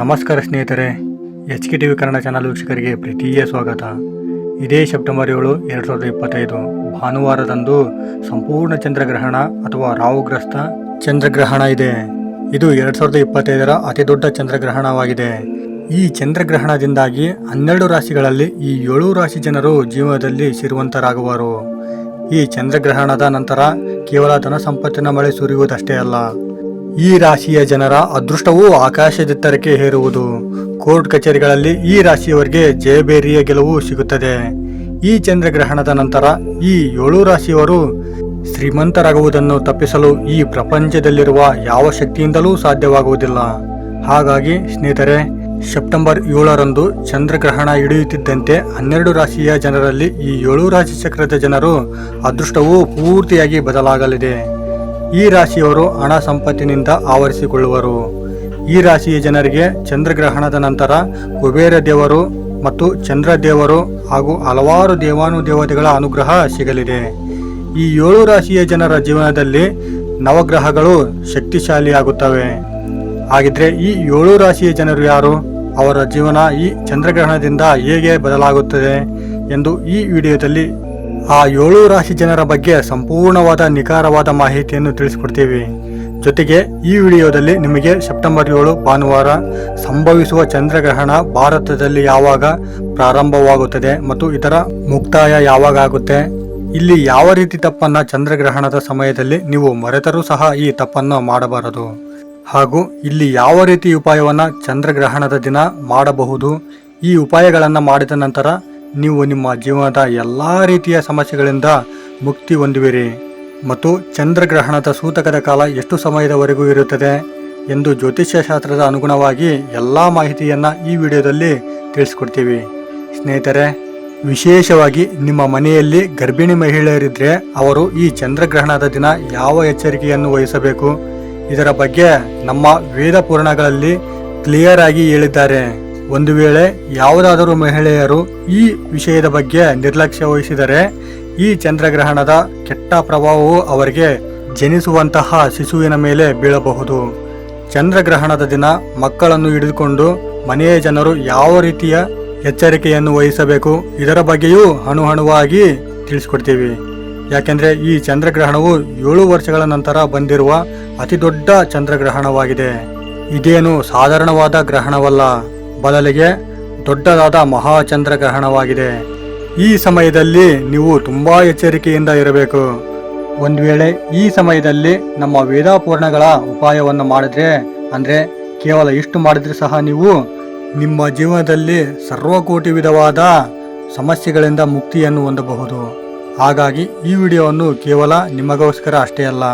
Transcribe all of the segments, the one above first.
ನಮಸ್ಕಾರ ಸ್ನೇಹಿತರೆ H K T V Kannada channel ವೀಕ್ಷಕರಿಗೆ ಪ್ರೀತಿಯ ಸ್ವಾಗತ. ಇದೇ ಸೆಪ್ಟೆಂಬರ್ ಏಳು, ಎರಡು ಸಾವಿರದ ಇಪ್ಪತ್ತೈದು. ಭಾನುವಾರದಂದು ಸಂಪೂರ್ಣ ಚಂದ್ರಗ್ರಹಣ ಅಥವಾ ರಾಹುಗ್ರಸ್ತ ಚಂದ್ರಗ್ರಹಣ ಇದೆ. ಇದು ಎರಡು ಸಾವಿರದ ಇಪ್ಪತ್ತೈದರ ಅತಿ ದೊಡ್ಡ ಚಂದ್ರಗ್ರಹಣವಾಗಿದೆ. ಈ ಚಂದ್ರಗ್ರಹಣದಿಂದಾಗಿ ಹನ್ನೆರಡು ರಾಶಿಗಳಲ್ಲಿ ಈ ಏಳು ರಾಶಿ ಜನರು ಜೀವನದಲ್ಲಿ ಸಿರುವಂತರಾಗುವರು. ಈ ಚಂದ್ರಗ್ರಹಣದ ನಂತರ ಕೇವಲ ಧನ ಸಂಪತ್ತಿನ ಮಳೆ ಸುರಿಯುವುದಷ್ಟೇ ಅಲ್ಲ. ಈ ರಾಶಿಯ ಜನರ ಅದೃಷ್ಟವೂ ಆಕಾಶದೆತ್ತರಕ್ಕೆ ಹೇರುವುದು. ಕೋರ್ಟ್ ಕಚೇರಿಗಳಲ್ಲಿ ಈ ರಾಶಿಯವರಿಗೆ ಜಯಬೇರಿಯ ಗೆಲುವು ಸಿಗುತ್ತದೆ. ಈ ಚಂದ್ರಗ್ರಹಣದ ನಂತರ ಈ ಏಳು ರಾಶಿಯವರು ಶ್ರೀಮಂತರಾಗುವುದನ್ನು ತಪ್ಪಿಸಲು ಈ ಪ್ರಪಂಚದಲ್ಲಿರುವ ಯಾವ ಶಕ್ತಿಯಿಂದಲೂ ಸಾಧ್ಯವಾಗುವುದಿಲ್ಲ. ಹಾಗಾಗಿ ಸ್ನೇಹಿತರೆ, ಸೆಪ್ಟೆಂಬರ್ ಏಳರಂದು ಚಂದ್ರಗ್ರಹಣ ಹಿಡಿಯುತ್ತಿದ್ದಂತೆ ಹನ್ನೆರಡು ರಾಶಿಯ ಜನರಲ್ಲಿ ಈ ಏಳು ರಾಶಿ ಚಕ್ರದ ಜನರು ಅದೃಷ್ಟವು ಪೂರ್ತಿಯಾಗಿ ಬದಲಾಗಲಿದೆ. ಈ ರಾಶಿಯವರು ಹಣ ಸಂಪತ್ತಿನಿಂದ ಆವರಿಸಿಕೊಳ್ಳುವರು. ಈ ರಾಶಿಯ ಜನರಿಗೆ ಚಂದ್ರಗ್ರಹಣದ ನಂತರ ಕುಬೇರ ದೇವರು ಮತ್ತು ಚಂದ್ರ ದೇವರು ಹಾಗೂ ಹಲವಾರು ದೇವಾನುದೇವತೆಗಳ ಅನುಗ್ರಹ ಸಿಗಲಿದೆ. ಈ ಏಳು ರಾಶಿಯ ಜನರ ಜೀವನದಲ್ಲಿ ನವಗ್ರಹಗಳು ಶಕ್ತಿಶಾಲಿಯಾಗುತ್ತವೆ. ಹಾಗಿದ್ರೆ ಈ ಏಳು ರಾಶಿಯ ಜನರು ಯಾರು? ಅವರ ಜೀವನ ಈ ಚಂದ್ರಗ್ರಹಣದಿಂದ ಹೇಗೆ ಬದಲಾಗುತ್ತದೆ ಎಂದು ಈ ವಿಡಿಯೋದಲ್ಲಿ ಆ ಏಳು ರಾಶಿ ಜನರ ಬಗ್ಗೆ ಸಂಪೂರ್ಣವಾದ ನಿಖರವಾದ ಮಾಹಿತಿಯನ್ನು ತಿಳಿಸಿಕೊಡ್ತೀವಿ. ಜೊತೆಗೆ ಈ ವಿಡಿಯೋದಲ್ಲಿ ನಿಮಗೆ ಸೆಪ್ಟೆಂಬರ್ ಏಳು ಭಾನುವಾರ ಸಂಭವಿಸುವ ಚಂದ್ರಗ್ರಹಣ ಭಾರತದಲ್ಲಿ ಯಾವಾಗ ಪ್ರಾರಂಭವಾಗುತ್ತದೆ ಮತ್ತು ಇದರ ಮುಕ್ತಾಯ ಯಾವಾಗ ಆಗುತ್ತೆ? ಇಲ್ಲಿ ಯಾವ ರೀತಿ ತಪ್ಪನ್ನು ಚಂದ್ರಗ್ರಹಣದ ಸಮಯದಲ್ಲಿ ನೀವು ಮರೆತರೂ ಸಹ ಈ ತಪ್ಪನ್ನು ಮಾಡಬಾರದು. ಹಾಗೂ ಇಲ್ಲಿ ಯಾವ ರೀತಿ ಉಪಾಯವನ್ನು ಚಂದ್ರಗ್ರಹಣದ ದಿನ ಮಾಡಬಹುದು? ಈ ಉಪಾಯಗಳನ್ನು ಮಾಡಿದ ನಂತರ ನೀವು ನಿಮ್ಮ ಜೀವನದ ಎಲ್ಲ ರೀತಿಯ ಸಮಸ್ಯೆಗಳಿಂದ ಮುಕ್ತಿ ಹೊಂದುವಿರಿ. ಮತ್ತು ಚಂದ್ರಗ್ರಹಣದ ಸೂತಕದ ಕಾಲ ಎಷ್ಟು ಸಮಯದವರೆಗೂ ಇರುತ್ತದೆ ಎಂದು ಜ್ಯೋತಿಷ್ಯ ಶಾಸ್ತ್ರದ ಅನುಗುಣವಾಗಿ ಎಲ್ಲ ಮಾಹಿತಿಯನ್ನು ಈ ವಿಡಿಯೋದಲ್ಲಿ ತಿಳಿಸ್ಕೊಡ್ತೀವಿ. ಸ್ನೇಹಿತರೆ, ವಿಶೇಷವಾಗಿ ನಿಮ್ಮ ಮನೆಯಲ್ಲಿ ಗರ್ಭಿಣಿ ಮಹಿಳೆಯರಿದ್ದರೆ ಅವರು ಈ ಚಂದ್ರಗ್ರಹಣದ ದಿನ ಯಾವ ಎಚ್ಚರಿಕೆಯನ್ನು ವಹಿಸಬೇಕು? ಇದರ ಬಗ್ಗೆ ನಮ್ಮ ವೇದ ಪುರಾಣಗಳಲ್ಲಿ ಕ್ಲಿಯರ್ ಆಗಿ ಹೇಳಿದ್ದಾರೆ. ಒಂದು ವೇಳೆ ಯಾವುದಾದರೂ ಮಹಿಳೆಯರು ಈ ವಿಷಯದ ಬಗ್ಗೆ ನಿರ್ಲಕ್ಷ್ಯ ವಹಿಸಿದರೆ ಈ ಚಂದ್ರಗ್ರಹಣದ ಕೆಟ್ಟ ಪ್ರಭಾವವು ಅವರಿಗೆ ಜನಿಸುವಂತಹ ಶಿಶುವಿನ ಮೇಲೆ ಬೀಳಬಹುದು. ಚಂದ್ರಗ್ರಹಣದ ದಿನ ಮಕ್ಕಳನ್ನು ಹಿಡಿದುಕೊಂಡು ಮನೆಯ ಜನರು ಯಾವ ರೀತಿಯ ಎಚ್ಚರಿಕೆಯನ್ನು ವಹಿಸಬೇಕು ಇದರ ಬಗ್ಗೆಯೂ ಅಣುಹಣುವಾಗಿ ತಿಳಿಸಿಕೊಡ್ತೀವಿ. ಯಾಕೆಂದರೆ ಈ ಚಂದ್ರಗ್ರಹಣವು ಏಳು ವರ್ಷಗಳ ನಂತರ ಬಂದಿರುವ ಅತಿದೊಡ್ಡ ಚಂದ್ರಗ್ರಹಣವಾಗಿದೆ. ಇದೇನು ಸಾಧಾರಣವಾದ ಗ್ರಹಣವಲ್ಲ. ಬದಲಿಗೆ ದೊಡ್ಡದಾದ ಮಹಾಚಂದ್ರಗ್ರಹಣವಾಗಿದೆ. ಈ ಸಮಯದಲ್ಲಿ ನೀವು ತುಂಬ ಎಚ್ಚರಿಕೆಯಿಂದ ಇರಬೇಕು. ಒಂದು ವೇಳೆ ಈ ಸಮಯದಲ್ಲಿ ನಮ್ಮ ವೇದಾಪೂರ್ಣಗಳ ಉಪಾಯವನ್ನು ಮಾಡಿದ್ರೆ, ಅಂದರೆ ಕೇವಲ ಇಷ್ಟು ಮಾಡಿದ್ರೆ ಸಹ ನೀವು ನಿಮ್ಮ ಜೀವನದಲ್ಲಿ ಸರ್ವಕೋಟಿ ವಿಧವಾದ ಸಮಸ್ಯೆಗಳಿಂದ ಮುಕ್ತಿಯನ್ನು ಹೊಂದಬಹುದು. ಹಾಗಾಗಿ ಈ ವಿಡಿಯೋವನ್ನು ಕೇವಲ ನಿಮಗೋಸ್ಕರ ಅಷ್ಟೇ ಅಲ್ಲ,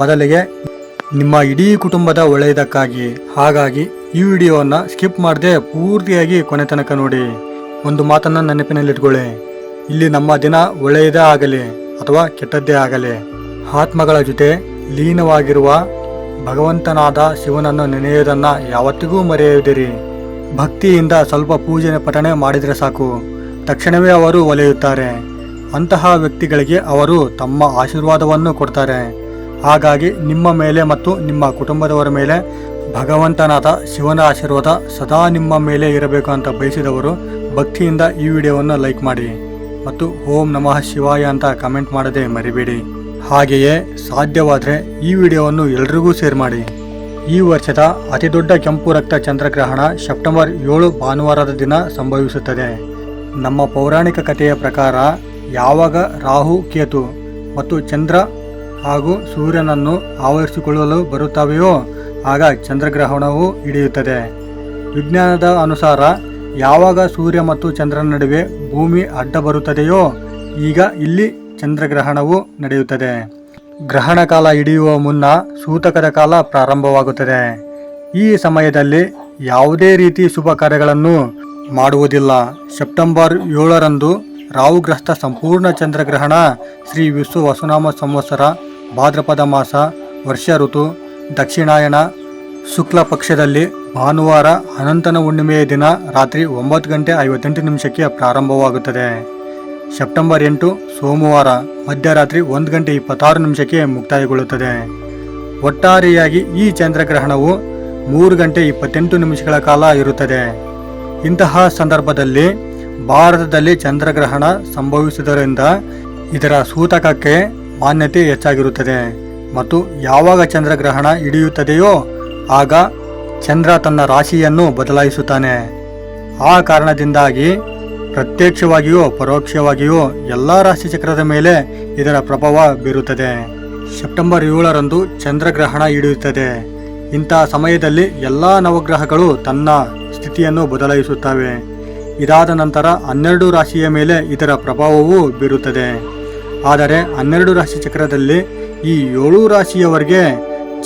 ಬದಲಿಗೆ ನಿಮ್ಮ ಇಡೀ ಕುಟುಂಬದ ಒಳ್ಳೆಯದಕ್ಕಾಗಿ. ಹಾಗಾಗಿ ಈ ವಿಡಿಯೋವನ್ನು ಸ್ಕಿಪ್ ಮಾಡದೆ ಪೂರ್ತಿಯಾಗಿ ಕೊನೆ ತನಕ ನೋಡಿ. ಒಂದು ಮಾತನ್ನು ನೆನಪಿನಲ್ಲಿಟ್ಕೊಳ್ಳಿ ಇಲ್ಲಿ ನಮ್ಮ ದಿನ ಒಳ್ಳೆಯದೇ ಆಗಲಿ ಅಥವಾ ಕೆಟ್ಟದ್ದೇ ಆಗಲಿ. ಆತ್ಮಗಳ ಜೊತೆ ಲೀನವಾಗಿರುವ ಭಗವಂತನಾದ ಶಿವನನ್ನು ನೆನೆಯೋದನ್ನು ಯಾವತ್ತಿಗೂ ಮರೆಯುವುದಿರಿ ಭಕ್ತಿಯಿಂದ ಸ್ವಲ್ಪ ಪೂಜನೆ ಪಠಣೆ ಮಾಡಿದರೆ ಸಾಕು. ತಕ್ಷಣವೇ ಅವರು ಒಲೆಯುತ್ತಾರೆ. ಅಂತಹ ವ್ಯಕ್ತಿಗಳಿಗೆ ಅವರು ತಮ್ಮ ಆಶೀರ್ವಾದವನ್ನು ಕೊಡ್ತಾರೆ. ಹಾಗಾಗಿ ನಿಮ್ಮ ಮೇಲೆ ಮತ್ತು ನಿಮ್ಮ ಕುಟುಂಬದವರ ಮೇಲೆ ಭಗವಂತನಾದ ಶಿವನ ಆಶೀರ್ವಾದ ಸದಾ ನಿಮ್ಮ ಮೇಲೆ ಇರಬೇಕು ಅಂತ ಬಯಸಿದವರು, ಭಕ್ತಿಯಿಂದ ಈ ವಿಡಿಯೋವನ್ನು ಲೈಕ್ ಮಾಡಿ ಮತ್ತು ಓಂ ನಮಃ ಶಿವಾಯ ಅಂತ ಕಮೆಂಟ್ ಮಾಡದೆ ಮರಿಬೇಡಿ. ಹಾಗೆಯೇ ಸಾಧ್ಯವಾದರೆ ಈ ವಿಡಿಯೋವನ್ನು ಎಲ್ರಿಗೂ ಶೇರ್ ಮಾಡಿ. ಈ ವರ್ಷದ ಅತಿದೊಡ್ಡ ಕೆಂಪು ರಕ್ತ ಚಂದ್ರಗ್ರಹಣ ಸೆಪ್ಟೆಂಬರ್ ಏಳು ಭಾನುವಾರದ ದಿನ ಸಂಭವಿಸುತ್ತದೆ. ನಮ್ಮ ಪೌರಾಣಿಕ ಕಥೆಯ ಪ್ರಕಾರ ಯಾವಾಗ ರಾಹು, ಕೇತು ಮತ್ತು ಚಂದ್ರ ಹಾಗೂ ಸೂರ್ಯನನ್ನು ಆವರಿಸಿಕೊಳ್ಳಲು ಬರುತ್ತವೆಯೋ, ಆಗ ಚಂದ್ರಗ್ರಹಣವು ಹಿಡಿಯುತ್ತದೆ. ವಿಜ್ಞಾನದ ಅನುಸಾರ, ಯಾವಾಗ ಸೂರ್ಯ ಮತ್ತು ಚಂದ್ರನ ನಡುವೆ ಭೂಮಿ ಅಡ್ಡ ಬರುತ್ತದೆಯೋ, ಈಗ ಇಲ್ಲಿ ಚಂದ್ರಗ್ರಹಣವು ನಡೆಯುತ್ತದೆ. ಗ್ರಹಣ ಕಾಲ ಹಿಡಿಯುವ ಮುನ್ನ ಸೂತಕದ ಕಾಲ ಪ್ರಾರಂಭವಾಗುತ್ತದೆ. ಈ ಸಮಯದಲ್ಲಿ ಯಾವುದೇ ರೀತಿ ಶುಭ ಕಾರ್ಯಗಳನ್ನು ಮಾಡುವುದಿಲ್ಲ. ಸೆಪ್ಟೆಂಬರ್ ಏಳರಂದು ರಾಹುಗ್ರಸ್ತ ಸಂಪೂರ್ಣ ಚಂದ್ರಗ್ರಹಣ ಶ್ರೀ ವಿಶ್ವ ವಸುನಾಮ ಸಂವತ್ಸರ ಭಾದ್ರಪದ ಮಾಸ, ವರ್ಷ ಋತು ದಕ್ಷಿಣಾಯಣ ಶುಕ್ಲ ಪಕ್ಷದಲ್ಲಿ ಭಾನುವಾರ ಅನಂತನ ಹುಣ್ಣಿಮೆಯ ದಿನ ರಾತ್ರಿ ಒಂಬತ್ತು ಗಂಟೆ ಐವತ್ತೆಂಟು ನಿಮಿಷಕ್ಕೆ ಪ್ರಾರಂಭವಾಗುತ್ತದೆ. ಸೆಪ್ಟೆಂಬರ್ ಎಂಟು, ಸೋಮವಾರ ಮಧ್ಯರಾತ್ರಿ ಒಂದು ಗಂಟೆ ಇಪ್ಪತ್ತಾರು ನಿಮಿಷಕ್ಕೆ ಮುಕ್ತಾಯಗೊಳ್ಳುತ್ತದೆ. ಒಟ್ಟಾರೆಯಾಗಿ ಈ ಚಂದ್ರಗ್ರಹಣವು ಮೂರು ಗಂಟೆ ಇಪ್ಪತ್ತೆಂಟು ನಿಮಿಷಗಳ ಕಾಲ ಇರುತ್ತದೆ. ಇಂತಹ ಸಂದರ್ಭದಲ್ಲಿ ಭಾರತದಲ್ಲಿ ಚಂದ್ರಗ್ರಹಣ ಸಂಭವಿಸುವುದರಿಂದ ಇದರ ಸೂತಕಕ್ಕೆ ಮಾನ್ಯತೆ ಹೆಚ್ಚಾಗಿರುತ್ತದೆ ಮತ್ತು ಯಾವಾಗ ಚಂದ್ರಗ್ರಹಣ ಹಿಡಿಯುತ್ತದೆಯೋ ಆಗ ಚಂದ್ರ ತನ್ನ ರಾಶಿಯನ್ನು ಬದಲಾಯಿಸುತ್ತಾನೆ. ಆ ಕಾರಣದಿಂದಾಗಿ ಪ್ರತ್ಯಕ್ಷವಾಗಿಯೋ ಪರೋಕ್ಷವಾಗಿಯೋ ಎಲ್ಲ ರಾಶಿಚಕ್ರದ ಮೇಲೆ ಇದರ ಪ್ರಭಾವ ಬೀರುತ್ತದೆ. ಸೆಪ್ಟೆಂಬರ್ ಏಳರಂದು ಚಂದ್ರಗ್ರಹಣ ಹಿಡಿಯುತ್ತದೆ. ಇಂತಹ ಸಮಯದಲ್ಲಿ ಎಲ್ಲ ನವಗ್ರಹಗಳು ತನ್ನ ಸ್ಥಿತಿಯನ್ನು ಬದಲಾಯಿಸುತ್ತವೆ. ಇದಾದ ನಂತರ ಹನ್ನೆರಡು ರಾಶಿಯ ಮೇಲೆ ಇದರ ಪ್ರಭಾವವು ಬೀರುತ್ತದೆ. ಆದರೆ ಹನ್ನೆರಡು ರಾಶಿ ಚಕ್ರದಲ್ಲಿ ಈ ಏಳು ರಾಶಿಯವರೆಗೆ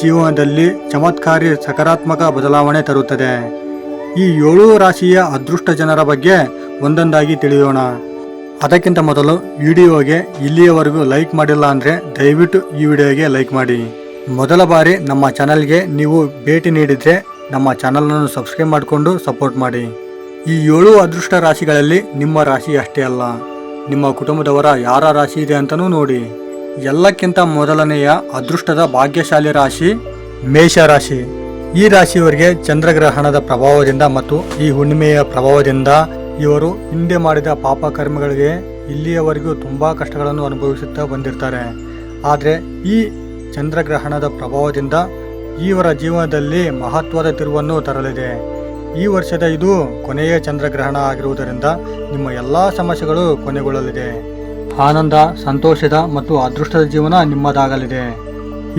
ಜೀವನದಲ್ಲಿ ಚಮತ್ಕಾರಿ ಸಕಾರಾತ್ಮಕ ಬದಲಾವಣೆ ತರುತ್ತದೆ. ಈ ಏಳು ರಾಶಿಯ ಅದೃಷ್ಟ ಜನರ ಬಗ್ಗೆ ಒಂದೊಂದಾಗಿ ತಿಳಿಯೋಣ. ಅದಕ್ಕಿಂತ ಮೊದಲು ವಿಡಿಯೋಗೆ ಇಲ್ಲಿಯವರೆಗೂ ಲೈಕ್ ಮಾಡಿಲ್ಲ ಅಂದರೆ ದಯವಿಟ್ಟು ಈ ವಿಡಿಯೋಗೆ ಲೈಕ್ ಮಾಡಿ. ಮೊದಲ ಬಾರಿ ನಮ್ಮ ಚಾನಲ್ಗೆ ನೀವು ಭೇಟಿ ನೀಡಿದರೆ ನಮ್ಮ ಚಾನಲನ್ನು ಸಬ್ಸ್ಕ್ರೈಬ್ ಮಾಡಿಕೊಂಡು ಸಪೋರ್ಟ್ ಮಾಡಿ. ಈ ಏಳು ಅದೃಷ್ಟ ರಾಶಿಗಳಲ್ಲಿ ನಿಮ್ಮ ರಾಶಿ ಅಷ್ಟೇ ಅಲ್ಲ. ನಿಮ್ಮ ಕುಟುಂಬದವರ ಯಾರ ರಾಶಿ ಇದೆ ಅಂತಲೂ ನೋಡಿ. ಎಲ್ಲಕ್ಕಿಂತ ಮೊದಲನೆಯ ಅದೃಷ್ಟದ ಭಾಗ್ಯಶಾಲಿ ರಾಶಿ ಮೇಷ ರಾಶಿ. ಈ ರಾಶಿಯವರಿಗೆ ಚಂದ್ರಗ್ರಹಣದ ಪ್ರಭಾವದಿಂದ ಮತ್ತು ಈ ಹುಣ್ಣಿಮೆಯ ಪ್ರಭಾವದಿಂದ ಇವರು ಹಿಂದೆ ಮಾಡಿದ ಪಾಪ ಕರ್ಮಗಳಿಗೆ ಇಲ್ಲಿಯವರೆಗೂ ತುಂಬ ಕಷ್ಟಗಳನ್ನು ಅನುಭವಿಸುತ್ತಾ ಬಂದಿರ್ತಾರೆ. ಆದರೆ ಈ ಚಂದ್ರಗ್ರಹಣದ ಪ್ರಭಾವದಿಂದ ಇವರ ಜೀವನದಲ್ಲಿ ಮಹತ್ವದ ತಿರುವನ್ನು ತರಲಿದೆ. ಈ ವರ್ಷದ ಇದು ಕೊನೆಯ ಚಂದ್ರಗ್ರಹಣ ಆಗಿರುವುದರಿಂದ ನಿಮ್ಮ ಎಲ್ಲ ಸಮಸ್ಯೆಗಳು ಕೊನೆಗೊಳ್ಳಲಿದೆ. ಆನಂದ, ಸಂತೋಷದ ಮತ್ತು ಅದೃಷ್ಟದ ಜೀವನ ನಿಮ್ಮದಾಗಲಿದೆ.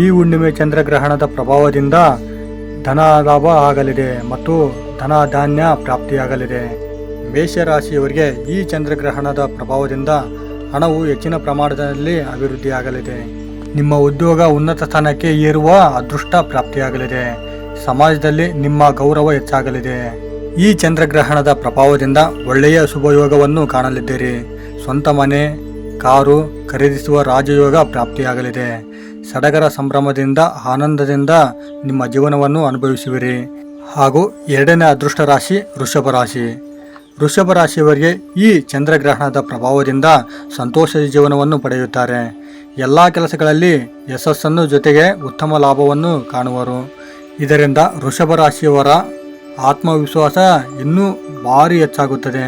ಈ ಹುಣ್ಣಿಮೆ ಚಂದ್ರಗ್ರಹಣದ ಪ್ರಭಾವದಿಂದ ಧನ ಲಾಭ ಆಗಲಿದೆ ಮತ್ತು ಧನ ಧಾನ್ಯ ಪ್ರಾಪ್ತಿಯಾಗಲಿದೆ. ಮೇಷರಾಶಿಯವರಿಗೆ ಈ ಚಂದ್ರಗ್ರಹಣದ ಪ್ರಭಾವದಿಂದ ಹಣವು ಹೆಚ್ಚಿನ ಪ್ರಮಾಣದಲ್ಲಿ ಅಭಿವೃದ್ಧಿಯಾಗಲಿದೆ. ನಿಮ್ಮ ಉದ್ಯೋಗ ಉನ್ನತ ಸ್ಥಾನಕ್ಕೆ ಏರುವ ಅದೃಷ್ಟ ಪ್ರಾಪ್ತಿಯಾಗಲಿದೆ. ಸಮಾಜದಲ್ಲಿ ನಿಮ್ಮ ಗೌರವ ಹೆಚ್ಚಾಗಲಿದೆ. ಈ ಚಂದ್ರಗ್ರಹಣದ ಪ್ರಭಾವದಿಂದ ಒಳ್ಳೆಯ ಶುಭಯೋಗವನ್ನು ಕಾಣಲಿದ್ದೀರಿ. ಸ್ವಂತ ಮನೆ, ಕಾರು ಖರೀದಿಸುವ ರಾಜಯೋಗ ಪ್ರಾಪ್ತಿಯಾಗಲಿದೆ. ಸಡಗರ ಸಂಭ್ರಮದಿಂದ, ಆನಂದದಿಂದ ನಿಮ್ಮ ಜೀವನವನ್ನು ಅನುಭವಿಸುವಿರಿ. ಹಾಗೂ ಎರಡನೇ ಅದೃಷ್ಟ ರಾಶಿ ವೃಷಭ ರಾಶಿ. ವೃಷಭ ರಾಶಿಯವರಿಗೆ ಈ ಚಂದ್ರಗ್ರಹಣದ ಪ್ರಭಾವದಿಂದ ಸಂತೋಷದ ಜೀವನವನ್ನು ಪಡೆಯುತ್ತಾರೆ. ಎಲ್ಲ ಕೆಲಸಗಳಲ್ಲಿ ಯಶಸ್ಸನ್ನು ಜೊತೆಗೆ ಉತ್ತಮ ಲಾಭವನ್ನು ಕಾಣುವರು. ಇದರಿಂದ ವೃಷಭ ರಾಶಿಯವರ ಆತ್ಮವಿಶ್ವಾಸ ಇನ್ನೂ ಭಾರಿ ಹೆಚ್ಚಾಗುತ್ತದೆ.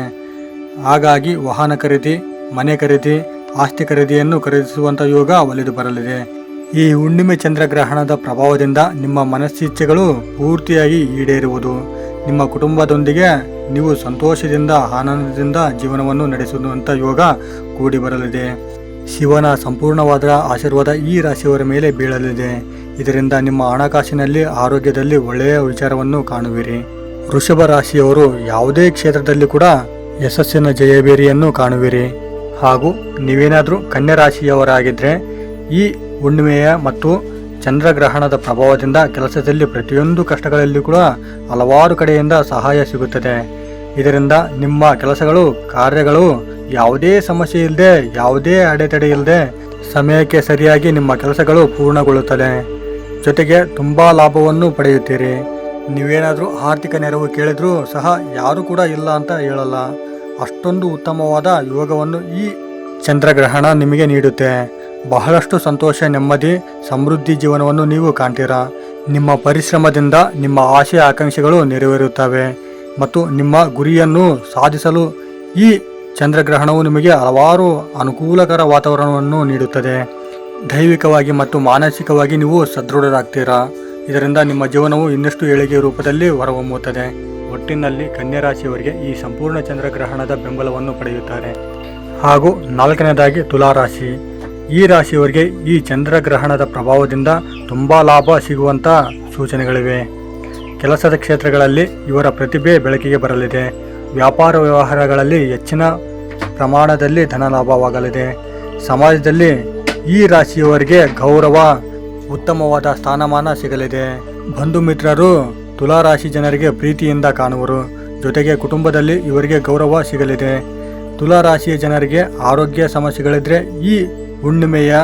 ಹಾಗಾಗಿ ವಾಹನ ಖರೀದಿ, ಮನೆ ಖರೀದಿ, ಆಸ್ತಿ ಖರೀದಿಯನ್ನು ಖರೀದಿಸುವಂಥ ಯೋಗ ಒಲಿದು ಬರಲಿದೆ. ಈ ಹುಣ್ಣಿಮೆ ಚಂದ್ರಗ್ರಹಣದ ಪ್ರಭಾವದಿಂದ ನಿಮ್ಮ ಮನಸ್ಸಿಚ್ಛೆಗಳು ಪೂರ್ತಿಯಾಗಿ ಈಡೇರುವುದು. ನಿಮ್ಮ ಕುಟುಂಬದೊಂದಿಗೆ ನೀವು ಸಂತೋಷದಿಂದ, ಆನಂದದಿಂದ ಜೀವನವನ್ನು ನಡೆಸುವಂಥ ಯೋಗ ಕೂಡಿ ಬರಲಿದೆ. ಶಿವನ ಸಂಪೂರ್ಣವಾದ ಆಶೀರ್ವಾದ ಈ ರಾಶಿಯವರ ಮೇಲೆ ಬೀಳಲಿದೆ. ಇದರಿಂದ ನಿಮ್ಮ ಹಣಕಾಸಿನಲ್ಲಿ, ಆರೋಗ್ಯದಲ್ಲಿ ಒಳ್ಳೆಯ ವಿಚಾರವನ್ನು ಕಾಣುವಿರಿ. ವೃಷಭ ರಾಶಿಯವರು ಯಾವುದೇ ಕ್ಷೇತ್ರದಲ್ಲಿ ಕೂಡ ಯಶಸ್ಸಿನ ಜಯಬೇರಿಯನ್ನು ಕಾಣುವಿರಿ. ಹಾಗೂ ನೀವೇನಾದರೂ ಕನ್ಯಾ ರಾಶಿಯವರಾಗಿದ್ದರೆ ಈ ಹುಣ್ಣಿಮೆಯ ಮತ್ತು ಚಂದ್ರಗ್ರಹಣದ ಪ್ರಭಾವದಿಂದ ಕೆಲಸದಲ್ಲಿ ಪ್ರತಿಯೊಂದು ಕಷ್ಟಗಳಲ್ಲಿ ಕೂಡ ಹಲವಾರು ಕಡೆಯಿಂದ ಸಹಾಯ ಸಿಗುತ್ತದೆ. ಇದರಿಂದ ನಿಮ್ಮ ಕೆಲಸಗಳು, ಕಾರ್ಯಗಳು ಯಾವುದೇ ಸಮಸ್ಯೆ ಇಲ್ಲದೆ ಯಾವುದೇ ಅಡೆತಡೆ ಇಲ್ಲದೆ ಸಮಯಕ್ಕೆ ಸರಿಯಾಗಿ ನಿಮ್ಮ ಕೆಲಸಗಳು ಪೂರ್ಣಗೊಳ್ಳುತ್ತದೆ ಜೊತೆಗೆ ತುಂಬ ಲಾಭವನ್ನು ಪಡೆಯುತ್ತೀರಿ. ನೀವೇನಾದರೂ ಆರ್ಥಿಕ ನೆರವು ಕೇಳಿದ್ರೂ ಸಹ ಯಾರೂ ಕೂಡ ಇಲ್ಲ ಅಂತ ಹೇಳಲ್ಲ. ಅಷ್ಟೊಂದು ಉತ್ತಮವಾದ ಯೋಗವನ್ನು ಈ ಚಂದ್ರಗ್ರಹಣ ನಿಮಗೆ ನೀಡುತ್ತೆ. ಬಹಳಷ್ಟು ಸಂತೋಷ, ನೆಮ್ಮದಿ, ಸಮೃದ್ಧಿ ಜೀವನವನ್ನು ನೀವು ಕಾಣ್ತೀರಾ. ನಿಮ್ಮ ಪರಿಶ್ರಮದಿಂದ ನಿಮ್ಮ ಆಶೆ ಆಕಾಂಕ್ಷೆಗಳು ನೆರವೇರುತ್ತವೆ. ಮತ್ತು ನಿಮ್ಮ ಗುರಿಯನ್ನು ಸಾಧಿಸಲು ಈ ಚಂದ್ರಗ್ರಹಣವು ನಿಮಗೆ ಹಲವಾರು ಅನುಕೂಲಕರ ವಾತಾವರಣವನ್ನು ನೀಡುತ್ತದೆ. ದೈವಿಕವಾಗಿ ಮತ್ತು ಮಾನಸಿಕವಾಗಿ ನೀವು ಸದೃಢರಾಗ್ತೀರಾ? ಇದರಿಂದ ನಿಮ್ಮ ಜೀವನವು ಇನ್ನಷ್ಟು ಏಳಿಗೆ ರೂಪದಲ್ಲಿ ಹೊರಹೊಮ್ಮುತ್ತದೆ. ಒಟ್ಟಿನಲ್ಲಿ ಕನ್ಯಾ ರಾಶಿಯವರಿಗೆ ಈ ಸಂಪೂರ್ಣ ಚಂದ್ರಗ್ರಹಣದ ಬೆಂಬಲವನ್ನು ಪಡೆಯುತ್ತಾರೆ. ಹಾಗೂ ನಾಲ್ಕನೇದಾಗಿ ತುಲಾರಾಶಿ. ಈ ರಾಶಿಯವರಿಗೆ ಈ ಚಂದ್ರಗ್ರಹಣದ ಪ್ರಭಾವದಿಂದ ತುಂಬ ಲಾಭ ಸಿಗುವಂಥ ಸೂಚನೆಗಳಿವೆ. ಕೆಲಸದ ಕ್ಷೇತ್ರಗಳಲ್ಲಿ ಇವರ ಪ್ರತಿಭೆ ಬೆಳಕಿಗೆ ಬರಲಿದೆ. ವ್ಯಾಪಾರ ವ್ಯವಹಾರಗಳಲ್ಲಿ ಹೆಚ್ಚಿನ ಪ್ರಮಾಣದಲ್ಲಿ ಧನ ಲಾಭವಾಗಲಿದೆ ಸಮಾಜದಲ್ಲಿ ಈ ರಾಶಿಯವರಿಗೆ ಗೌರವ, ಉತ್ತಮವಾದ ಸ್ಥಾನಮಾನ ಸಿಗಲಿದೆ. ಬಂಧು ಮಿತ್ರರು ತುಲಾರಾಶಿ ಜನರಿಗೆ ಪ್ರೀತಿಯಿಂದ ಕಾಣುವರು. ಜೊತೆಗೆ ಕುಟುಂಬದಲ್ಲಿ ಇವರಿಗೆ ಗೌರವ ಸಿಗಲಿದೆ. ತುಲಾರಾಶಿಯ ಜನರಿಗೆ ಆರೋಗ್ಯ ಸಮಸ್ಯೆಗಳಿದ್ರೆ ಈ ಹುಣ್ಣಿಮೆಯ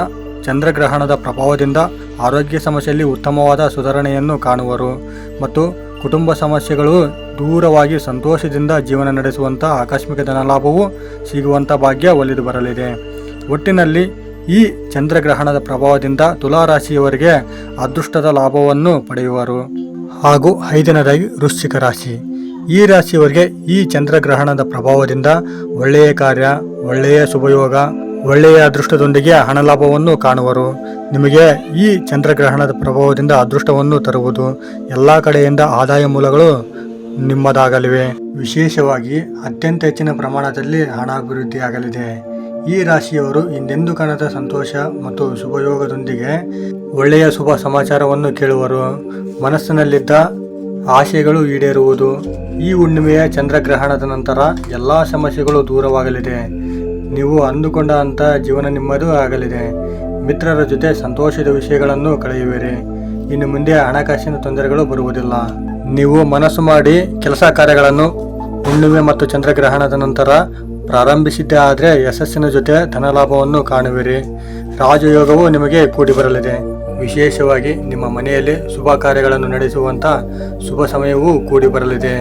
ಚಂದ್ರಗ್ರಹಣದ ಪ್ರಭಾವದಿಂದ ಆರೋಗ್ಯ ಸಮಸ್ಯೆಯಲ್ಲಿ ಉತ್ತಮವಾದ ಸುಧಾರಣೆಯನ್ನು ಕಾಣುವರು. ಮತ್ತು ಕುಟುಂಬ ಸಮಸ್ಯೆಗಳು ದೂರವಾಗಿ ಸಂತೋಷದಿಂದ ಜೀವನ ನಡೆಸುವಂಥ ಆಕಸ್ಮಿಕ ಧನಲಾಭವು ಸಿಗುವಂಥ ಭಾಗ್ಯ ಒಲಿದು ಬರಲಿದೆ. ಒಟ್ಟಿನಲ್ಲಿ ಈ ಚಂದ್ರಗ್ರಹಣದ ಪ್ರಭಾವದಿಂದ ತುಲಾರಾಶಿಯವರಿಗೆ ಅದೃಷ್ಟದ ಲಾಭವನ್ನು ಪಡೆಯುವರು. ಹಾಗೂ ಐದನೇದಾಗಿ ವೃಶ್ಚಿಕ ರಾಶಿ. ಈ ರಾಶಿಯವರಿಗೆ ಈ ಚಂದ್ರಗ್ರಹಣದ ಪ್ರಭಾವದಿಂದ ಒಳ್ಳೆಯ ಕಾರ್ಯ, ಒಳ್ಳೆಯ ಶುಭಯೋಗ, ಒಳ್ಳೆಯ ಅದೃಷ್ಟದೊಂದಿಗೆ ಹಣ ಲಾಭವನ್ನು ಕಾಣುವರು. ನಿಮಗೆ ಈ ಚಂದ್ರಗ್ರಹಣದ ಪ್ರಭಾವದಿಂದ ಅದೃಷ್ಟವನ್ನು ತರುವುದು ಎಲ್ಲ ಕಡೆಯಿಂದ ಆದಾಯ ಮೂಲಗಳು ನಿಮ್ಮದಾಗಲಿವೆ. ವಿಶೇಷವಾಗಿ ಅತ್ಯಂತ ಹೆಚ್ಚಿನ ಪ್ರಮಾಣದಲ್ಲಿ ಹಣ ಅಭಿವೃದ್ಧಿಯಾಗಲಿದೆ ಈ ರಾಶಿಯವರು ಹಿಂದೆಂದೂ ಕಾಣದ ಸಂತೋಷ ಮತ್ತು ಶುಭಯೋಗದೊಂದಿಗೆ ಒಳ್ಳೆಯ ಶುಭ ಸಮಾಚಾರವನ್ನು ಕೇಳುವರು. ಮನಸ್ಸಿನಲ್ಲಿದ್ದ ಆಶೆಗಳು ಈಡೇರುವುದು. ಈ ಹುಣ್ಣಿಮೆಯ ಚಂದ್ರಗ್ರಹಣದ ನಂತರ ಎಲ್ಲ ಸಮಸ್ಯೆಗಳು ದೂರವಾಗಲಿದೆ. ನೀವು ಅಂದುಕೊಂಡ ಅಂತ ಜೀವನ ನಿಮ್ಮದು ಆಗಲಿದೆ. ಮಿತ್ರರ ಜೊತೆ ಸಂತೋಷದ ವಿಷಯಗಳನ್ನು ಕಳೆಯುವಿರಿ. ಇನ್ನು ಮುಂದೆ ಹಣಕಾಸಿನ ತೊಂದರೆಗಳು ಬರುವುದಿಲ್ಲ. ನೀವು ಮನಸ್ಸು ಮಾಡಿ ಕೆಲಸ ಕಾರ್ಯಗಳನ್ನು ಹುಣ್ಣಿಮೆ ಮತ್ತು ಚಂದ್ರಗ್ರಹಣದ ನಂತರ ಪ್ರಾರಂಭಿಸಿದ್ದೇ ಆದರೆ ಯಶಸ್ಸಿನ ಜೊತೆ ಧನಲಾಭವನ್ನು ಕಾಣುವಿರಿ. ರಾಜಯೋಗವು ನಿಮಗೆ ಕೂಡಿ ಬರಲಿದೆ ವಿಶೇಷವಾಗಿ ನಿಮ್ಮ ಮನೆಯಲ್ಲಿ ಶುಭ ಕಾರ್ಯಗಳನ್ನು ನಡೆಸುವಂಥ ಶುಭ ಸಮಯವೂ ಕೂಡಿ ಬರಲಿದೆ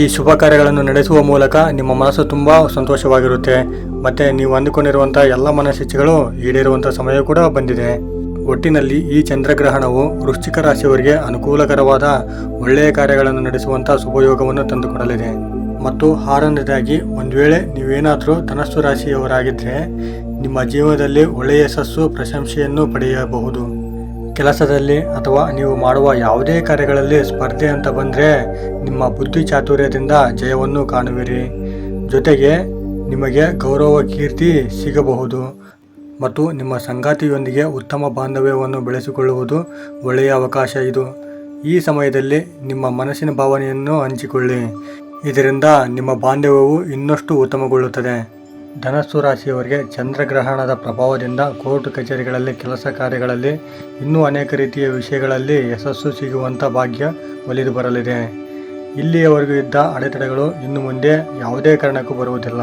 ಈ ಶುಭ ಕಾರ್ಯಗಳನ್ನು ನಡೆಸುವ ಮೂಲಕ ನಿಮ್ಮ ಮನಸ್ಸು ತುಂಬ ಸಂತೋಷವಾಗಿರುತ್ತೆ. ಮತ್ತು ನೀವು ಅಂದುಕೊಂಡಿರುವಂಥ ಎಲ್ಲ ಮನಸ್ಸಿಚ್ಛೆಗಳು ಈಡೇರುವಂಥ ಸಮಯ ಕೂಡ ಬಂದಿದೆ. ಒಟ್ಟಿನಲ್ಲಿ ಈ ಚಂದ್ರಗ್ರಹಣವು ವೃಶ್ಚಿಕ ರಾಶಿಯವರಿಗೆ ಅನುಕೂಲಕರವಾದ ಒಳ್ಳೆಯ ಕಾರ್ಯಗಳನ್ನು ನಡೆಸುವಂಥ ಶುಭಯೋಗವನ್ನು ತಂದುಕೊಡಲಿದೆ. ಮತ್ತು ಆರನೇದಾಗಿ, ಒಂದು ವೇಳೆ ನೀವೇನಾದರೂ ಧನಸ್ಸು ರಾಶಿಯವರಾಗಿದ್ದರೆ ನಿಮ್ಮ ಜೀವನದಲ್ಲಿ ಒಳ್ಳೆಯ ಯಶಸ್ಸು ಪ್ರಶಂಸೆಯನ್ನು ಪಡೆಯಬಹುದು. ಕೆಲಸದಲ್ಲಿ ಅಥವಾ ನೀವು ಮಾಡುವ ಯಾವುದೇ ಕಾರ್ಯಗಳಲ್ಲಿ ಸ್ಪರ್ಧೆ ಅಂತ ಬಂದರೆ, ನಿಮ್ಮ ಬುದ್ಧಿ ಚಾತುರ್ಯದಿಂದ ಜಯವನ್ನು ಕಾಣುವಿರಿ. ಜೊತೆಗೆ, ನಿಮಗೆ ಗೌರವ ಕೀರ್ತಿ ಸಿಗಬಹುದು ಮತ್ತು ನಿಮ್ಮ ಸಂಗಾತಿಯೊಂದಿಗೆ ಉತ್ತಮ ಬಾಂಧವ್ಯವನ್ನು ಬೆಳೆಸಿಕೊಳ್ಳುವುದು ಒಳ್ಳೆಯ ಅವಕಾಶ ಇದು. ಈ ಸಮಯದಲ್ಲಿ ನಿಮ್ಮ ಮನಸ್ಸಿನ ಭಾವನೆಯನ್ನು ಹಂಚಿಕೊಳ್ಳಿ. ಇದರಿಂದ ನಿಮ್ಮ ಬಾಂಧವ್ಯವು ಇನ್ನಷ್ಟು ಉತ್ತಮಗೊಳ್ಳುತ್ತದೆ. ಧನಸ್ಸು ರಾಶಿಯವರಿಗೆ ಚಂದ್ರಗ್ರಹಣದ ಪ್ರಭಾವದಿಂದ ಕೋರ್ಟ್ ಕಚೇರಿಗಳಲ್ಲಿ ಕೆಲಸ ಕಾರ್ಯಗಳಲ್ಲಿ ಇನ್ನೂ ಅನೇಕ ರೀತಿಯ ವಿಷಯಗಳಲ್ಲಿ ಯಶಸ್ಸು ಸಿಗುವಂಥ ಭಾಗ್ಯ ಒಲಿದು ಬರಲಿದೆ. ಇಲ್ಲಿಯವರೆಗೂ ಇದ್ದ ಅಡೆತಡೆಗಳು ಇನ್ನು ಮುಂದೆ ಯಾವುದೇ ಕಾರಣಕ್ಕೂ ಬರುವುದಿಲ್ಲ.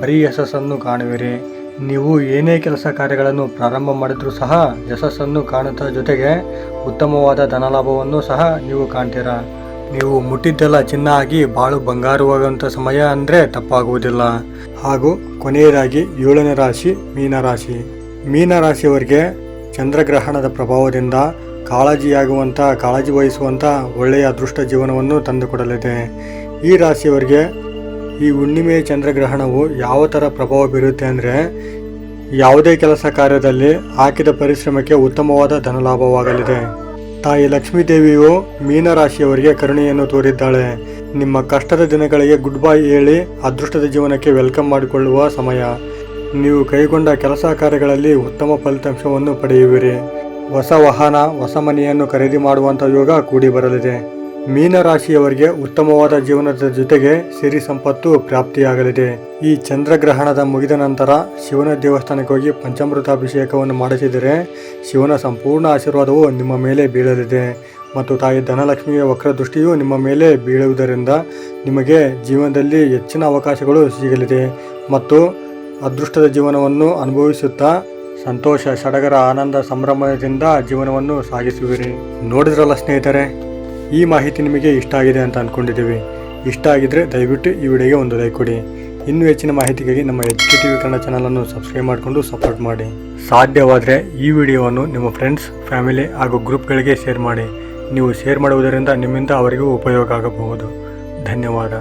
ಬರೀ ಯಶಸ್ಸನ್ನು ಕಾಣುವಿರಿ. ನೀವು ಏನೇ ಕೆಲಸ ಕಾರ್ಯಗಳನ್ನು ಪ್ರಾರಂಭ ಮಾಡಿದರೂ ಸಹ ಯಶಸ್ಸನ್ನು ಕಾಣುತ್ತ ಜೊತೆಗೆ ಉತ್ತಮವಾದ ಧನಲಾಭವನ್ನು ಸಹ ನೀವು ಕಾಣ್ತೀರಾ? ನೀವು ಮುಟ್ಟಿದ್ದೆಲ್ಲ ಚಿನ್ನ ಆಗಿ ಬಾಳು ಬಂಗಾರವಾಗುವಂಥ ಸಮಯ ಅಂದರೆ ತಪ್ಪಾಗುವುದಿಲ್ಲ. ಹಾಗೂ ಕೊನೆಯದಾಗಿ ಏಳನೇ ರಾಶಿ ಮೀನರಾಶಿ. ಮೀನರಾಶಿಯವರಿಗೆ ಚಂದ್ರಗ್ರಹಣದ ಪ್ರಭಾವದಿಂದ ಕಾಳಜಿಯಾಗುವಂಥ, ಕಾಳಜಿ ವಹಿಸುವಂಥ ಒಳ್ಳೆಯ ಅದೃಷ್ಟ ಜೀವನವನ್ನು ತಂದುಕೊಡಲಿದೆ. ಈ ರಾಶಿಯವರಿಗೆ ಈ ಹುಣ್ಣಿಮೆ ಚಂದ್ರಗ್ರಹಣವು ಯಾವ ಥರ ಪ್ರಭಾವ ಬೀರುತ್ತೆ ಅಂದರೆ, ಯಾವುದೇ ಕೆಲಸ ಕಾರ್ಯದಲ್ಲಿ ಹಾಕಿದ ಪರಿಶ್ರಮಕ್ಕೆ ಉತ್ತಮವಾದ ಧನಲಾಭವಾಗಲಿದೆ. ತಾಯಿ ಲಕ್ಷ್ಮೀ ದೇವಿಯು ಮೀನರಾಶಿಯವರಿಗೆ ಕರುಣೆಯನ್ನು ತೋರಿದ್ದಾಳೆ. ನಿಮ್ಮ ಕಷ್ಟದ ದಿನಗಳಿಗೆ ಗುಡ್ ಬೈ ಹೇಳಿ ಅದೃಷ್ಟದ ಜೀವನಕ್ಕೆ ವೆಲ್ಕಮ್ ಮಾಡಿಕೊಳ್ಳುವ ಸಮಯ. ನೀವು ಕೈಗೊಂಡ ಕೆಲಸ ಕಾರ್ಯಗಳಲ್ಲಿ ಉತ್ತಮ ಫಲಿತಾಂಶವನ್ನು ಪಡೆಯುವಿರಿ. ಹೊಸ ವಾಹನ, ಹೊಸ ಮನೆಯನ್ನು ಖರೀದಿ ಮಾಡುವಂಥ ಯೋಗ ಕೂಡಿ ಬರಲಿದೆ. ಮೀನರಾಶಿಯವರಿಗೆ ಉತ್ತಮವಾದ ಜೀವನದ ಜೊತೆಗೆ ಸಿರಿ ಸಂಪತ್ತು ಪ್ರಾಪ್ತಿಯಾಗಲಿದೆ. ಈ ಚಂದ್ರಗ್ರಹಣದ ಮುಗಿದ ನಂತರ ಶಿವನ ದೇವಸ್ಥಾನಕ್ಕೆ ಹೋಗಿ ಪಂಚಾಮೃತಾಭಿಷೇಕವನ್ನು ಮಾಡಿಸಿದರೆ ಶಿವನ ಸಂಪೂರ್ಣ ಆಶೀರ್ವಾದವು ನಿಮ್ಮ ಮೇಲೆ ಬೀಳಲಿದೆ ಮತ್ತು ತಾಯಿ ಧನಲಕ್ಷ್ಮಿಯ ವಕ್ರದೃಷ್ಟಿಯು ನಿಮ್ಮ ಮೇಲೆ ಬೀಳುವುದರಿಂದ ನಿಮಗೆ ಜೀವನದಲ್ಲಿ ಹೆಚ್ಚಿನ ಅವಕಾಶಗಳು ಸಿಗಲಿದೆ ಮತ್ತು ಅದೃಷ್ಟದ ಜೀವನವನ್ನು ಅನುಭವಿಸುತ್ತಾ ಸಂತೋಷ, ಸಡಗರ, ಆನಂದ, ಸಂಭ್ರಮದಿಂದ ಜೀವನವನ್ನು ಸಾಗಿಸುವಿರಿ. ನೋಡಿದ್ರಲ್ಲ ಸ್ನೇಹಿತರೆ ಈ ಮಾಹಿತಿ ನಿಮಗೆ ಇಷ್ಟ ಆಗಿದೆ ಅಂತ ಅಂದ್ಕೊಂಡಿದ್ದೀವಿ ಇಷ್ಟ ಆಗಿದ್ದರೆ ದಯವಿಟ್ಟು ಈ ವಿಡಿಯೋಗೆ ಒಂದು ಲೈಕ್ ಕೊಡಿ. ಇನ್ನೂ ಹೆಚ್ಚಿನ ಮಾಹಿತಿಗಾಗಿ ನಮ್ಮ H K T V Kannada ಚಾನಲನ್ನು ಸಬ್ಸ್ಕ್ರೈಬ್ ಮಾಡಿಕೊಂಡು ಸಪೋರ್ಟ್ ಮಾಡಿ. ಸಾಧ್ಯವಾದರೆ ಈ ವಿಡಿಯೋವನ್ನು ನಿಮ್ಮ ಫ್ರೆಂಡ್ಸ್ ಫ್ಯಾಮಿಲಿ ಹಾಗೂ ಗ್ರೂಪ್ಗಳಿಗೆ ಶೇರ್ ಮಾಡಿ. ನೀವು ಶೇರ್ ಮಾಡುವುದರಿಂದ ನಿಮ್ಮಿಂದ ಅವರಿಗೂ ಉಪಯೋಗ ಆಗಬಹುದು. ಧನ್ಯವಾದ.